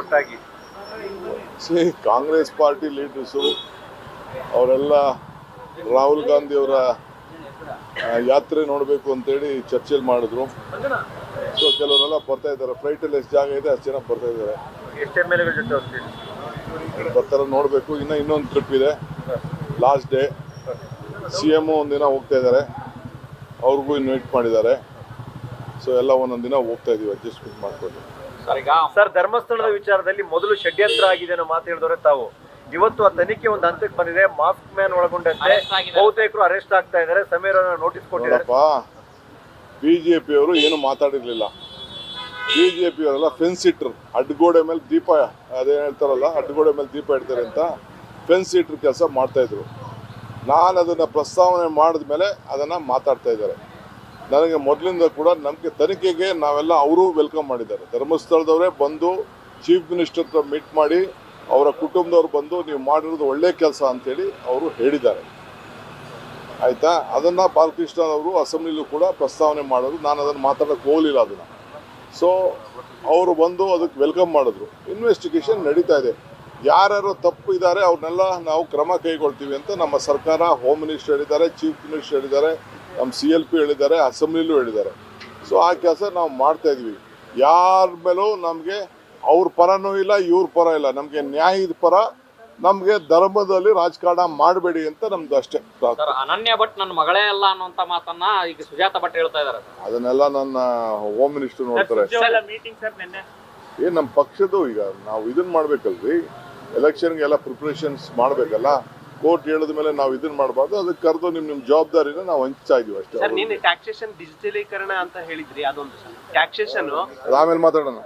ಒಟ್ಟಾಗಿ. C Congress party leaders ಅವರೆಲ್ಲ ರಾಹುಲ್ ಗಾಂಧಿ ಅವರ ಯಾತ್ರೆ ನೋಡಬೇಕು ಅಂತೇಳಿ ಚರ್ಚೆಲಿ ಮಾಡಿದ್ರು. ಸೊ ಕೆಲವರೆಲ್ಲ ಬರ್ತಾ ಇದ್ದಾರೆ. ಫ್ಲೈಟಲ್ಲಿ ಎಷ್ಟು ಜಾಗ ಇದೆ ಅಷ್ಟು ಜನ ಬರ್ತಾ ಇದ್ದಾರೆ. ಬರ್ತಾರ ನೋಡಬೇಕು. ಇನ್ನು ಇನ್ನೊಂದು ಟ್ರಿಪ್ ಇದೆ. ಲಾಸ್ಟ್ ಡೇ ಸಿ ಎಂ ಒಂದಿನ ಹೋಗ್ತಾ ಇದ್ದಾರೆ. ಅವ್ರಿಗೂ ಇನ್ವೈಟ್ ಮಾಡಿದ್ದಾರೆ. ಸೊ ಎಲ್ಲ ಒಂದೊಂದು ದಿನ ಹೋಗ್ತಾ ಇದೀವಿ ಅಡ್ಜಸ್ಟ್ಮೆಂಟ್ ಮಾಡ್ಕೊಂಡು. ಸರ್ ಧರ್ಮಸ್ಥಳದ ವಿಚಾರದಲ್ಲಿ ಮೊದಲು ಷಡ್ಯಂತ್ರ ಆಗಿದೆ ಅನ್ನೋ ಮಾತು ಹೇಳಿದ್ರೆ ತಾವು. ಇವತ್ತು ಆ ತನಿಖೆ ಒಂದು ಹಂತಕ್ಕೆ ಬಂದಿದೆ. ಮಾಸ್ಕ್ ಮ್ಯಾನ್ ಒಳಗೊಂಡಂತೆ ಬಹುತೇಕರು ಅರೆಸ್ಟ್ ಆಗ್ತಾ ಇದ್ದಾರೆ. ಸಮೀರ್ ನೋಟಿಸ್ ಕೊಟ್ಟಿದ್ದಾರೆ. ಬಿಜೆಪಿ ಬಿ ಜೆ ಪಿಯವರು ಏನು ಮಾತಾಡಿರ್ಲಿಲ್ಲ. ಬಿ ಜೆ ಪಿಯವರೆಲ್ಲ ಫೆನ್ಸ್ ಇಟ್ರು ಅಡ್ಗೋಡೆ ಮೇಲೆ ದೀಪ ಅದೇ ಹೇಳ್ತಾರಲ್ಲ ಅಡ್ಗೋಡೆ ಮೇಲೆ ದೀಪ ಇಡ್ತಾರೆ ಅಂತ ಫೆನ್ಸ್ ಇಟ್ರು ಕೆಲಸ ಮಾಡ್ತಾ ಇದ್ರು. ನಾನು ಅದನ್ನ ಪ್ರಸ್ತಾವನೆ ಮಾಡಿದ್ಮೇಲೆ ಅದನ್ನ ಮಾತಾಡ್ತಾ ಇದ್ದಾರೆ. ನನಗೆ ಮೊದಲಿಂದ ಕೂಡ ನಮಗೆ ತನಿಖೆಗೆ ನಾವೆಲ್ಲ ಅವರು ವೆಲ್ಕಮ್ ಮಾಡಿದ್ದಾರೆ. ಧರ್ಮಸ್ಥಳದವರೇ ಬಂದು ಚೀಫ್ ಮಿನಿಸ್ಟರ್ ಹತ್ರ ಮೀಟ್ ಮಾಡಿ ಅವರ ಕುಟುಂಬದವ್ರು ಬಂದು ನೀವು ಮಾಡಿರೋದು ಒಳ್ಳೆ ಕೆಲಸ ಅಂತೇಳಿ ಅವರು ಹೇಳಿದ್ದಾರೆ. ಆಯಿತಾ? ಅದನ್ನು ಬಾಲಕೃಷ್ಣ ಅವರು ಅಸೆಂಬ್ಲಿಲೂ ಕೂಡ ಪ್ರಸ್ತಾವನೆ ಮಾಡೋದು ನಾನು ಅದನ್ನು ಮಾತಾಡೋಕೆ ಹೋಗಲಿಲ್ಲ ಅದನ್ನು. ಸೊ ಅವರು ಬಂದು ಅದಕ್ಕೆ ವೆಲ್ಕಮ್ ಮಾಡಿದ್ರು. ಇನ್ವೆಸ್ಟಿಗೇಷನ್ ನಡೀತಾ ಇದೆ. ಯಾರ್ಯಾರು ತಪ್ಪು ಇದ್ದಾರೆ, ಅವ್ರನ್ನೆಲ್ಲ ನಾವು ಕ್ರಮ ಕೈಗೊಳ್ತೀವಿ ಅಂತ ನಮ್ಮ ಸರ್ಕಾರ ಹೋಮ್ ಮಿನಿಸ್ಟರ್ ಹೇಳಿದ್ದಾರೆ ಚೀಫ್ ಮಿನಿಸ್ಟರ್ ಹೇಳಿದ್ದಾರೆ ನಮ್ಮ ಸಿ ಎಲ್ ಪಿ ಹೇಳಿದ್ದಾರೆ ಅಸೆಂಬ್ಲಿಲೂ ಹೇಳಿದ್ದಾರೆ. ಸೊ ಆ ಕೆಲಸ ನಾವು ಮಾಡ್ತಾ ಇದ್ವಿ ಯಾರ ಮೇಲೂ ನಮಗೆ ಅವ್ರ ಪರನೂ ಇಲ್ಲ ಇವ್ರ ಪರ ಇಲ್ಲ. ನಮಗೆ ನ್ಯಾಯದ ಪರ ನಮಗೆ ಧರ್ಮದಲ್ಲಿ ರಾಜಕಾರಣ ಮಾಡಬೇಡಿ ಅಂತ ನಮ್ದು ಅಷ್ಟೇ. ಸರ್ ಅನನ್ಯ ಭಟ್ ನನ್ನ ಮಗಳೇ ಅಲ್ಲ ಅನ್ನುವಂತ ಮಾತನ್ನ ಈಗ ಸುಜಾತ ಭಟ್ ಹೇಳ್ತಾ ಇದಾರೆ ಅದನ್ನೆಲ್ಲ ನನ್ನ ಹೋಮ್ ಮಿನಿಸ್ಟರ್ ನೋಡ್ತಾರೆ. ಏ ಸರ್ ನಿನ್ನೆ. ಏನ್ ನಮ್ಮ ಪಕ್ಷದ್ದು ಈಗ ನಾವು ಇದನ್ನ ಮಾಡ್ಬೇಕಲ್ರಿ. ಎಲೆಕ್ಷನ್ಗೆಲ್ಲ ಪ್ರಿಪ್ರೇಷನ್ಸ್ ಮಾಡ್ಬೇಕಲ್ಲ. ಕೋರ್ಟ್ ಹೇಳಿದ ಮೇಲೆ ನಾವು ಇದನ್ನ ಮಾಡಬಾರ್ದು. ಅದಕ್ಕೆ ಕರೆದು ನಿಮ್ ನಿಮ್ ಜವಾಬ್ದಾರಿನ ನಾವು ಹಂಚ್ತಾ ಇದೀವಿ ಅಷ್ಟೇ. ಸರ್ ನಿನ್ನೆ ಟ್ಯಾಕ್ಸೇಷನ್ ಡಿಜಿಟಲೀಕರಣ ಅಂತ ಹೇಳಿದ್ರಿ ಅದೊಂದು ಟ್ಯಾಕ್ಸೇಷನ್ ಆಮೇಲೆ ಮಾತಾಡೋಣ.